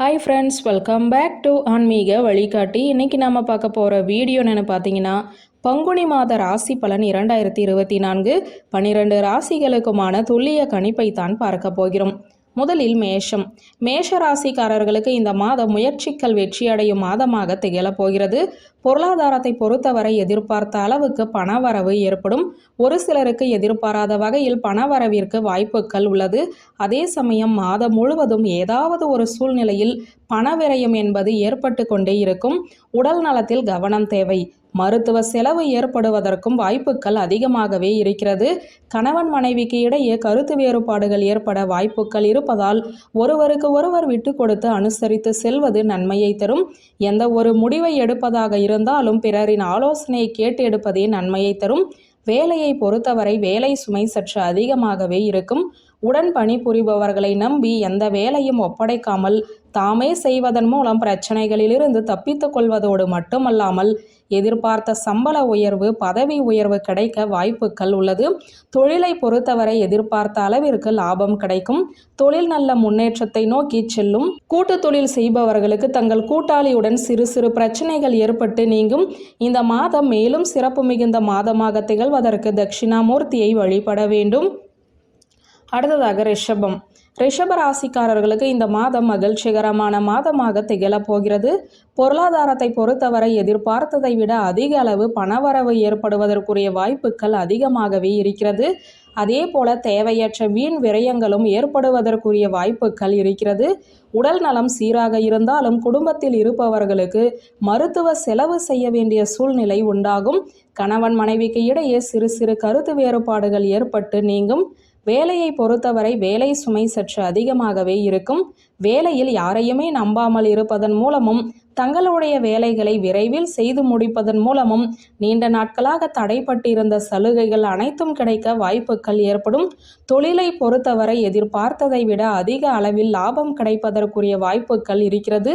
Hi friends welcome back to ஆன்மீக வழிகாட்டி இன்றைக்கி நம்ம பார்க்க போகிற வீடியோ என்னென்னு பார்த்தீங்கன்னா பங்குனி மாத ராசி பலன் இரண்டாயிரத்தி இருபத்தி நான்கு. பன்னிரெண்டு ராசிகளுக்குமான துல்லிய கணிப்பை தான் பார்க்க போகிறோம். முதலில் மேஷம். மேஷ ராசிக்காரர்களுக்கு இந்த மாதம் முயற்சிகள் வெற்றியடையும் மாதமாக திகழப் போகிறது. பொருளாதாரத்தை பொறுத்தவரை எதிர்பார்த்த அளவுக்கு பணவரவு ஏற்படும். ஒரு சிலருக்கு எதிர்பாராத வகையில் பணவரவிற்கு வாய்ப்புகள் உள்ளது. அதே சமயம் மாதம் முழுவதும் ஏதாவது ஒரு சூழ்நிலையில் பணவிரயம் என்பது ஏற்பட்டு கொண்டே இருக்கும். உடல் நலத்தில் கவனம் தேவை. மருத்துவ செலவு ஏற்படுவதற்கும் வாய்ப்புகள் அதிகமாகவே இருக்கிறது. கணவன் மனைவிக்கு இடையே கருத்து வேறுபாடுகள் ஏற்பட வாய்ப்புகள் இருப்பதால் ஒருவருக்கு ஒருவர் விட்டு கொடுத்து அனுசரித்து செல்வது நன்மையை தரும். எந்த ஒரு முடிவை எடுப்பதாக இருந்தாலும் பிறரின் ஆலோசனையை கேட்டு எடுப்பதே நன்மையை தரும். வேலையை பொறுத்தவரை வேலை சுமை சற்று அதிகமாகவே இருக்கும். உடன் பணிபுரிபவர்களை நம்பி எந்த வேலையும் ஒப்படைக்காமல் தாமே செய்வதன் மூலம் பிரச்சனைகளிலிருந்து தப்பித்துக் கொள்வதோடு மட்டுமல்லாமல் எதிர்பார்த்த சம்பள உயர்வு பதவி உயர்வு கிடைக்க வாய்ப்புகள் உள்ளது. தொழிலை பொறுத்தவரை எதிர்பார்த்த அளவிற்கு லாபம் கிடைக்கும். தொழில் நல்ல முன்னேற்றத்தை நோக்கி செல்லும். கூட்டு தொழில் செய்பவர்களுக்கு தங்கள் கூட்டாளியுடன் சிறு சிறு பிரச்சனைகள் ஏற்பட்டு நீங்கும். இந்த மாதம் மேலும் சிறப்பு மிகுந்த மாதமாக திகழ்வதற்கு தட்சிணாமூர்த்தியை வழிபட வேண்டும். அடுத்ததாக ரிஷபம். ரிஷப ராசிக்காரர்களுக்கு இந்த மாதம் மகிழ்ச்சிகரமான மாதமாக திகழப் போகிறது. பொருளாதாரத்தை பொறுத்தவரை எதிர்பார்த்ததை விட அதிக அளவு பணவரவு ஏற்படுவதற்குரிய வாய்ப்புகள் அதிகமாகவே இருக்கிறது. அதே போல தேவையற்ற வீண் விரயங்களும் ஏற்படுவதற்குரிய வாய்ப்புகள் இருக்கிறது. உடல் நலம் சீராக இருந்தாலும் குடும்பத்தில் இருப்பவர்களுக்கு மருத்துவ செலவு செய்ய வேண்டிய சூழ்நிலை உண்டாகும். கணவன் மனைவிக்கு இடையே சிறு சிறு கருத்து வேறுபாடுகள் ஏற்பட்டு நீங்கும். வேலையை பொறுத்தவரை வேலை சுமை சற்று அதிகமாகவே இருக்கும். வேலையில் யாரையுமே நம்பாமல் இருப்பதன் மூலமும் தங்களுடைய வேலைகளை விரைவில் செய்து முடிப்பதன் மூலமும் நீண்ட நாட்களாக தடைப்பட்டிருந்த சலுகைகள் அனைத்தும் கிடைக்க வாய்ப்புகள் ஏற்படும். தொழிலை பொறுத்தவரை எதிர்பார்த்ததை விட அதிக அளவில் லாபம் கிடைப்பதற்குரிய வாய்ப்புகள் இருக்கிறது.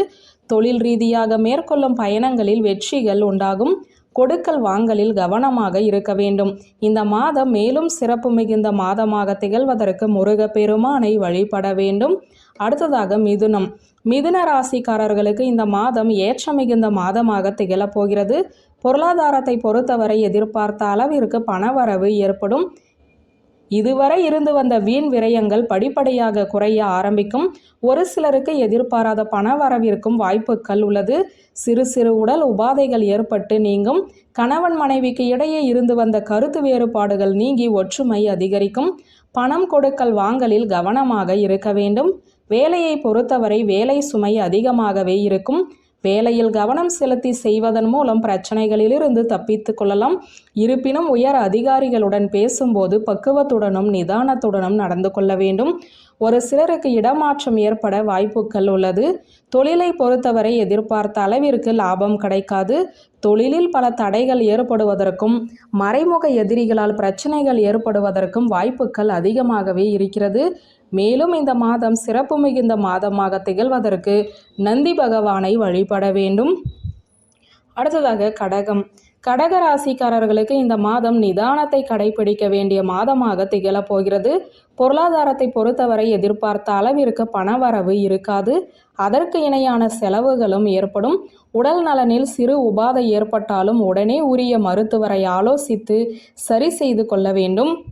தொழில் ரீதியாக மேற்கொள்ளும் பயணங்களில் வெற்றிகள் உண்டாகும். கொடுக்கல் வாங்கலில் கவனமாக இருக்க வேண்டும். இந்த மாதம் மேலும் சிறப்பு மிகுந்த மாதமாக திகழ்வதற்கு முருக பெருமானை வழிபட வேண்டும். அடுத்ததாக மிதுனம். மிதுன ராசிக்காரர்களுக்கு இந்த மாதம் ஏற்ற மிகுந்த மாதமாக திகழப்போகிறது பொருளாதாரத்தை பொறுத்தவரை எதிர்பார்த்த அளவிற்கு பணவரவு ஏற்படும். இதுவரை இருந்து வந்த வீண் விரயங்கள் படிப்படியாக குறைய ஆரம்பிக்கும். ஒரு சிலருக்கு எதிர்பாராத பண வரவிற்கும் வாய்ப்புகள் உள்ளது. சிறு சிறு உடல் உபாதைகள் ஏற்பட்டு நீங்கும். கணவன் மனைவிக்கு இடையே இருந்து வந்த கருத்து வேறுபாடுகள் நீங்கி ஒற்றுமை அதிகரிக்கும். பணம் கொடுக்கல் வாங்கலில் கவனமாக இருக்க வேண்டும். வேலையை பொறுத்தவரை வேலை சுமை அதிகமாகவே இருக்கும். வேலையில் கவனம் செலுத்தி செய்வதன் மூலம் பிரச்சனைகளிலிருந்து தப்பித்து கொள்ளலாம். இருப்பினும் உயர் அதிகாரிகளுடன் பேசும்போது பக்குவத்துடனும் நிதானத்துடனும் நடந்து கொள்ள வேண்டும். ஒரு சிலருக்கு இடமாற்றம் ஏற்பட வாய்ப்புகள் உள்ளது. தொழிலை பொறுத்தவரை எதிர்பார்த்த அளவிற்கு லாபம் கிடைக்காது. தொழிலில் பல தடைகள் ஏற்படுவதற்கும் மறைமுக எதிரிகளால் பிரச்சனைகள் ஏற்படுவதற்கும் வாய்ப்புகள் அதிகமாகவே இருக்கிறது. மேலும் இந்த மாதம் சிறப்பு மிகுந்த மாதமாக திகழ்வதற்கு நந்தி பகவானை வழிபட வேண்டும். அடுத்ததாக கடகம். கடக ராசிக்காரர்களுக்கு இந்த மாதம் நிதானத்தை கடைபிடிக்க வேண்டிய மாதமாக திகழப் போகிறது. பொருளாதாரத்தை பொறுத்தவரை எதிர்பார்த்த அளவிற்கு பணவரவு இருக்காது. அதற்கு இணையான செலவுகளும் ஏற்படும். உடல் நலனில் சிறு உபாதை ஏற்பட்டாலும் உடனே உரிய மருத்துவரை ஆலோசித்து சரி செய்து கொள்ள வேண்டும்.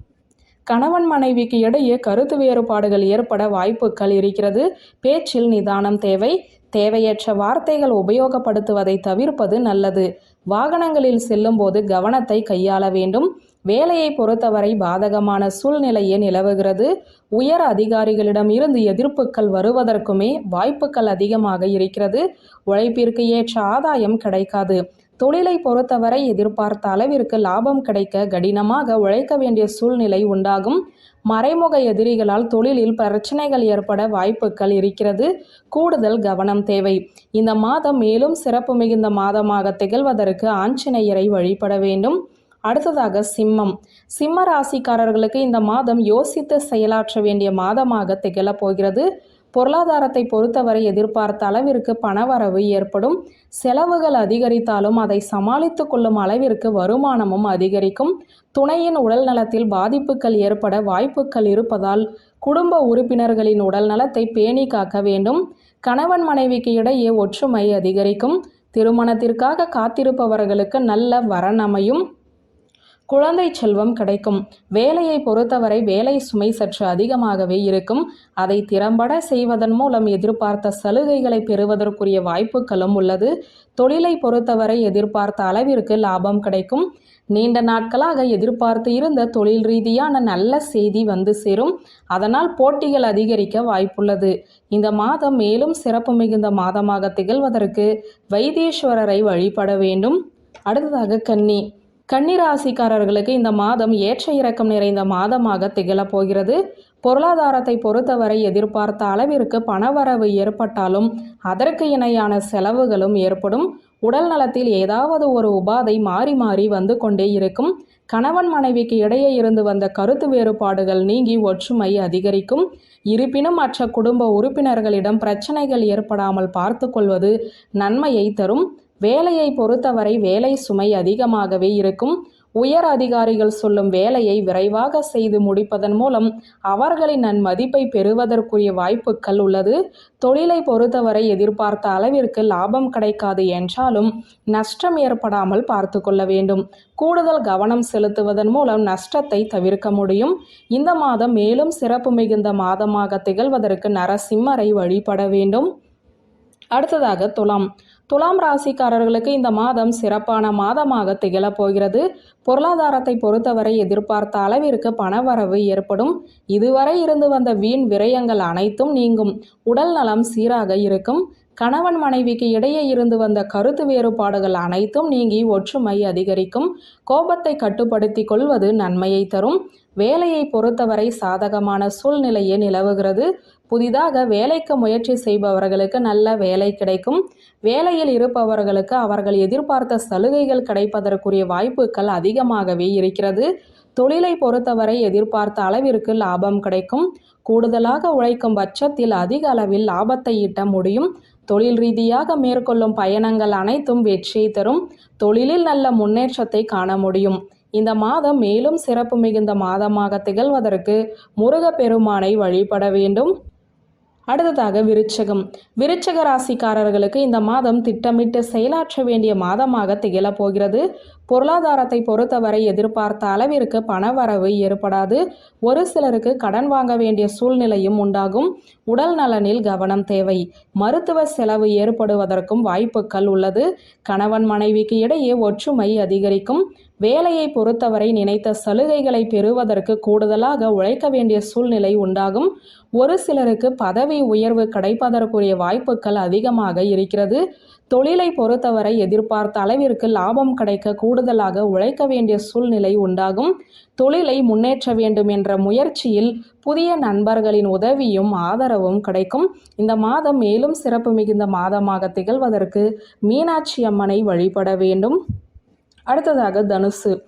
கணவன் மனைவிக்கு இடையே கருத்து வேறுபாடுகள் ஏற்பட வாய்ப்புகள் இருக்கிறது. பேச்சில் நிதானம் தேவை. தேவையற்ற வார்த்தைகள் உபயோகப்படுத்துவதை தவிர்ப்பது நல்லது. வாகனங்களில் செல்லும்போது கவனத்தை கையாள வேண்டும். வேலையை பொறுத்தவரை பாதகமான சூழ்நிலையே நிலவுகிறது. உயர் அதிகாரிகளிடம் இருந்து எதிர்ப்புகள் வருவதற்குமே வாய்ப்புகள் அதிகமாக இருக்கிறது. உழைப்பிற்கு ஏற்ற ஆதாயம் கிடைக்காது. தொழிலை பொறுத்தவரை எதிர்பார்த்த அளவிற்கு லாபம் கிடைக்க கடினமாக உழைக்க வேண்டிய சூழ்நிலை உண்டாகும். மறைமுக எதிரிகளால் தொழிலில் பிரச்சனைகள் ஏற்பட வாய்ப்புகள் இருக்கிறது. கூடுதல் கவனம் தேவை. இந்த மாதம் மேலும் சிறப்பு மிகுந்த மாதமாக திகழ்வதற்கு ஆஞ்சநேயரை வழிபட வேண்டும். அடுத்ததாக சிம்மம். சிம்ம ராசிக்காரர்களுக்கு இந்த மாதம் யோசித்து செயலாற்ற வேண்டிய மாதமாக திகழப் போகிறது. பொருளாதாரத்தை பொறுத்தவரை எதிர்பார்த்த அளவிற்கு பணவரவு ஏற்படும். செலவுகள் அதிகரித்தாலும் அதை சமாளித்து கொள்ளும் அளவிற்கு வருமானமும் அதிகரிக்கும். துணையின் உடல் நலத்தில் பாதிப்புகள் ஏற்பட வாய்ப்புகள் இருப்பதால் குடும்ப உறுப்பினர்களின் உடல் நலத்தை பேணி காக்க வேண்டும். கணவன் மனைவிக்கு இடையே ஒற்றுமை அதிகரிக்கும். திருமணத்திற்காக காத்திருப்பவர்களுக்கு நல்ல வரன் அமையும். குழந்தை செல்வம் கிடைக்கும். வேலையை பொறுத்தவரை வேலை சுமை சற்று அதிகமாகவே இருக்கும். அதை திறம்பட செய்வதன் மூலம் எதிர்பார்த்த சலுகைகளை பெறுவதற்குரிய வாய்ப்புகளும் உள்ளது. தொழிலை பொறுத்தவரை எதிர்பார்த்த அளவிற்கு லாபம் கிடைக்கும். நீண்ட நாட்களாக எதிர்பார்த்து இருந்த தொழில் ரீதியான நல்ல செய்தி வந்து சேரும். அதனால் போட்டிகள் அதிகரிக்க வாய்ப்புள்ளது. இந்த மாதம் மேலும் சிறப்பு மிகுந்த மாதமாக திகழ்வதற்கு வைத்தீஸ்வரரை வழிபட வேண்டும். அடுத்ததாக கன்னி. கன்னிராசிக்காரர்களுக்கு இந்த மாதம் ஏற்ற இறக்கம் நிறைந்த மாதமாக திகழப் போகிறது. பொருளாதாரத்தை பொறுத்தவரை எதிர்பார்த்த அளவிற்கு பணவரவு ஏற்பட்டாலும் அதற்கு இணையான செலவுகளும் ஏற்படும். உடல் நலத்தில் ஏதாவது ஒரு உபாதை மாறி மாறி வந்து கொண்டே இருக்கும். கணவன் மனைவிக்கு இடையே இருந்து வந்த கருத்து வேறுபாடுகள் நீங்கி ஒற்றுமை அதிகரிக்கும். இருப்பினும் மற்ற குடும்ப உறுப்பினர்களிடம் பிரச்சனைகள் ஏற்படாமல் பார்த்து கொள்வது நன்மையை தரும். வேலையை பொறுத்தவரை வேலை சுமை அதிகமாகவே இருக்கும். உயர் அதிகாரிகள் சொல்லும் வேலையை விரைவாக செய்து முடிப்பதன் மூலம் அவர்களின் நன்மதிப்பை பெறுவதற்குரிய வாய்ப்புகள் உள்ளது. தொழிலை பொறுத்தவரை எதிர்பார்த்த அளவிற்கு லாபம் கிடைக்காது என்றாலும் நஷ்டம் ஏற்படாமல் பார்த்து கொள்ள வேண்டும். கூடுதல் கவனம் செலுத்துவதன் மூலம் நஷ்டத்தை தவிர்க்க முடியும். இந்த மாதம் மேலும் சிறப்பு மிகுந்த மாதமாக திகழ்வதற்கு நரசிம்மரை வழிபட வேண்டும். அடுத்ததாக துலாம். துலாம் ராசிக்காரர்களுக்கு இந்த மாதம் சிறப்பான மாதமாக திகழப் போகிறது. பொருளாதாரத்தை பொறுத்தவரை எதிர்பார்த்த அளவிற்கு பணவரவு ஏற்படும். இதுவரை இருந்து வந்த வீண் விரயங்கள் அனைத்தும் நீங்கும். உடல் நலம் சீராக இருக்கும். கணவன் மனைவிக்கு இடையே இருந்து வந்த கருத்து வேறுபாடுகள் அனைத்தும் நீங்கி ஒற்றுமை அதிகரிக்கும். கோபத்தை கட்டுப்படுத்தி கொள்வது நன்மையை தரும். வேலையை பொறுத்தவரை சாதகமான சூழ்நிலையே நிலவுகிறது. புதிதாக வேலைக்கு முயற்சி செய்பவர்களுக்கு நல்ல வேலை கிடைக்கும். வேலையில் இருப்பவர்களுக்கு அவர்கள் எதிர்பார்த்த சலுகைகள் கிடைப்பதற்குரிய வாய்ப்புகள் அதிகமாகவே இருக்கிறது. தொழிலை பொறுத்தவரை எதிர்பார்த்த அளவிற்கு லாபம் கிடைக்கும். கூடுதலாக உழைக்கும் பட்சத்தில் அதிக அளவில் லாபத்தை ஈட்ட முடியும். தொழில் ரீதியாக மேற்கொள்ளும் பயணங்கள் அனைத்தும் வெற்றியை தரும். தொழிலில் நல்ல முன்னேற்றத்தை காண முடியும். இந்த மாதம் மேலும் சிறப்பு மிகுந்த மாதமாக திகழ்வதற்கு முருகப்பெருமானை வழிபட வேண்டும். அடுத்ததாக விருச்சகம். விருச்சக ராசிக்காரர்களுக்கு இந்த மாதம் திட்டமிட்டு செயலாற்ற வேண்டிய மாதமாக திகழப் போகிறது. பொருளாதாரத்தை பொறுத்தவரை எதிர்பார்த்த அளவிற்கு பணவரவு ஏற்படாது. ஒரு சிலருக்கு கடன் வாங்க வேண்டிய சூழ்நிலையும் உண்டாகும். உடல் நலனில் கவனம் தேவை. மருத்துவ செலவு ஏற்படுவதற்கும் வாய்ப்புகள் உள்ளது. கணவன் மனைவிக்கு இடையே ஒற்றுமை அதிகரிக்கும். வேலையை பொறுத்தவரை நினைத்த சலுகைகளை பெறுவதற்கு கூடுதலாக உழைக்க வேண்டிய சூழ்நிலை உண்டாகும். ஒரு சிலருக்கு பதவி உயர்வு கிடைப்பதற்குரிய வாய்ப்புகள் அதிகமாக இருக்கிறது. தொழிலை பொறுத்தவரை எதிர்பார்த்த அளவிற்கு லாபம் கிடைக்க கூடுதலாக உழைக்க வேண்டிய சூழ்நிலை உண்டாகும். தொழிலை முன்னேற்ற வேண்டும் என்ற முயற்சியில் புதிய நண்பர்களின் உதவியும் ஆதரவும் கிடைக்கும். இந்த மாதம் மேலும் சிறப்பு மிகுந்த மாதமாக திகழ்வதற்கு மீனாட்சி அம்மனை வழிபட வேண்டும். அடுத்ததாக தனுசு.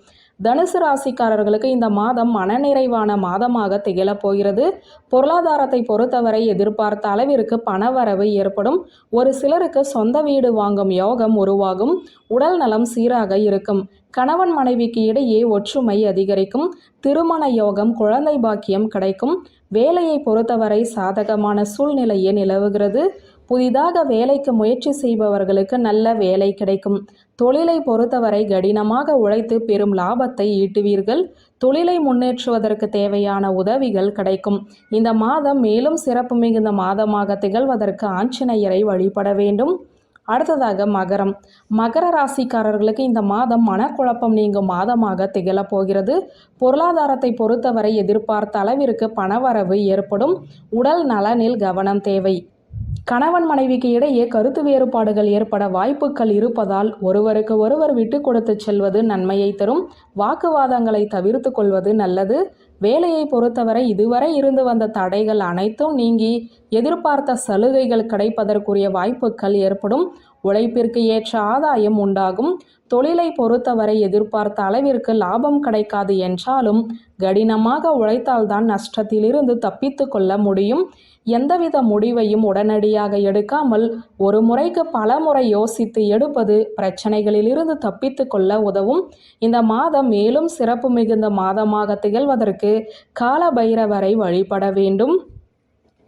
தனுசு ராசிக்காரர்களுக்கு இந்த மாதம் மனநிறைவான மாதமாக திகழப் போகிறது. பொருளாதாரத்தை பொறுத்தவரை எதிர்பார்த்த அளவிற்கு பணவரவு ஏற்படும். ஒரு சிலருக்கு சொந்த வீடு வாங்கும் யோகம் உருவாகும். உடல் நலம் சீராக இருக்கும். கணவன் மனைவிக்கு இடையே ஒற்றுமை அதிகரிக்கும். திருமண யோகம் குழந்தை பாக்கியம் கிடைக்கும். வேலையை பொறுத்தவரை சாதகமான சூழ்நிலையே நிலவுகிறது. புதிதாக வேலைக்கு முயற்சி செய்பவர்களுக்கு நல்ல வேலை கிடைக்கும். தொழிலை பொறுத்தவரை கடினமாக உழைத்து பெரும் லாபத்தை ஈட்டுவீர்கள். தொழிலை முன்னேற்றுவதற்கு தேவையான உதவிகள் கிடைக்கும். இந்த மாதம் மேலும் சிறப்பு மிகுந்த மாதமாக திகழ்வதற்கு ஆஞ்சநேயரை வழிபட வேண்டும். அடுத்ததாக மகரம். மகர ராசிக்காரர்களுக்கு இந்த மாதம் மனக்குழப்பம் நீங்கும் மாதமாக திகழப் போகிறது. பொருளாதாரத்தை பொறுத்தவரை எதிர்பார்த்த அளவிற்கு பணவரவு ஏற்படும். உடல் நலனில் கவனம் தேவை. கணவன் மனைவிக்கு இடையே கருத்து வேறுபாடுகள் ஏற்பட வாய்ப்புகள் இருப்பதால் ஒருவருக்கு ஒருவர் விட்டு கொடுத்து செல்வது நன்மையை தரும். வாக்குவாதங்களை தவிர்த்து கொள்வது நல்லது. வேலையை பொறுத்தவரை இதுவரை இருந்து வந்த தடைகள் அனைத்தும் நீங்கி எதிர்பார்த்த சலுகைகள் கிடைப்பதற்குரிய வாய்ப்புகள் ஏற்படும். உழைப்பிற்கு ஏற்ற ஆதாயம் உண்டாகும். தொழிலை பொறுத்தவரை எதிர்பார்த்த அளவிற்கு லாபம் கிடைக்காது என்றாலும் கடினமாக உழைத்தால்தான் நஷ்டத்திலிருந்து தப்பித்து கொள்ள முடியும். எந்தவித முடிவையும் உடனடியாக எடுக்காமல் ஒரு முறைக்கு பல முறை யோசித்து எடுப்பது பிரச்சனைகளிலிருந்து தப்பித்து கொள்ள உதவும். இந்த மாதம் மேலும் சிறப்பு மிகுந்த மாதமாக திகழ்வதற்கு கால பைரவரை வழிபட வேண்டும்.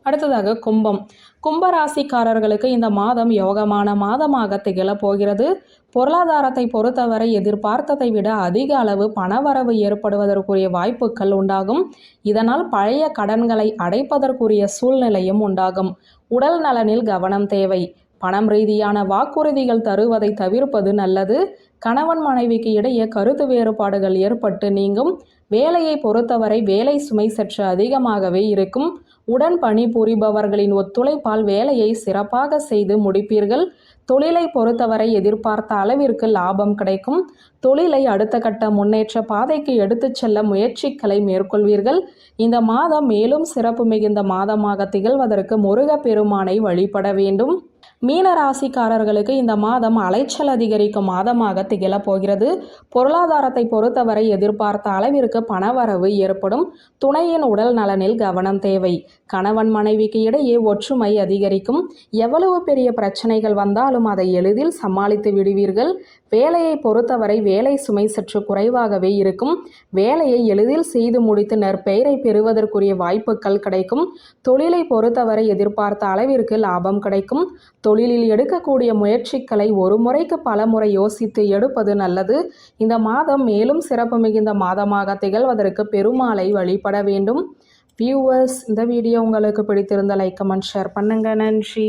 அடுத்ததாக கும்பம். கும்பராசிக்காரர்களுக்கு இந்த மாதம் யோகமான மாதமாக திகழப் போகிறது. பொருளாதாரத்தை பொறுத்தவரை எதிர்பார்த்ததை விட அதிக அளவு பணவரவு ஏற்படுவதற்குரிய வாய்ப்புகள் உண்டாகும். இதனால் பழைய கடன்களை அடைப்பதற்குரிய சூழ்நிலையும் உண்டாகும். உடல் நலனில் கவனம் தேவை. பணம் ரீதியான வாக்குறுதிகள் தருவதை தவிர்ப்பது நல்லது. கணவன் மனைவிக்கு இடையே கருத்து வேறுபாடுகள் ஏற்பட்டு நீங்கும். வேலையை பொறுத்தவரை வேலை சுமை சற்று அதிகமாகவே இருக்கும். உடன் பணிபுரிபவர்களின் ஒத்துழைப்பால் வேலையை சிறப்பாக செய்து முடிப்பீர்கள். தொழிலை பொறுத்தவரை எதிர்பார்த்த அளவிற்கு லாபம் கிடைக்கும். தொழிலை அடுத்த கட்ட முன்னேற்ற பாதைக்கு எடுத்துச் செல்ல முயற்சிகளை மேற்கொள்வீர்கள். இந்த மாதம் மேலும் சிறப்பு மிகுந்த மாதமாக திகழ்வதற்கு முருகப் பெருமானை வழிபட வேண்டும். மீன ராசிக்காரர்களுக்கு இந்த மாதம் அலைச்சல் அதிகரிக்கும் மாதமாக திகழப் போகிறது. பொருளாதாரத்தை பொறுத்தவரை எதிர்பார்த்த அளவிற்கு பணவரவு ஏற்படும். துணையின் உடல் நலனில் கவனம் தேவை. கணவன் மனைவிக்கு இடையே ஒற்றுமை அதிகரிக்கும். எவ்வளவு பெரிய பிரச்சனைகள் வந்தாலும் அதை எளிதில் சமாளித்து விடுவீர்கள். வேலையை பொறுத்தவரை வேலை சுமை சற்று குறைவாகவே இருக்கும். வேலையை எளிதில் செய்து முடித்து நற்பெயரை பெறுவதற்குரிய வாய்ப்புகள் கிடைக்கும். தொழிலை பொறுத்தவரை எதிர்பார்த்த அளவிற்கு லாபம் கிடைக்கும். தொழிலில் எடுக்கக்கூடிய முயற்சிகளை ஒரு முறைக்கு பல முறை யோசித்து எடுப்பது நல்லது. இந்த மாதம் மேலும் சிறப்பு மிகுந்த மாதமாக திகழ்வதற்கு பெருமாளை வழிபட வேண்டும். வியூவர்ஸ் இந்த வீடியோ உங்களுக்கு பிடித்திருந்த லைக் கமெண்ட் ஷேர் பண்ணுங்க. நன்றி.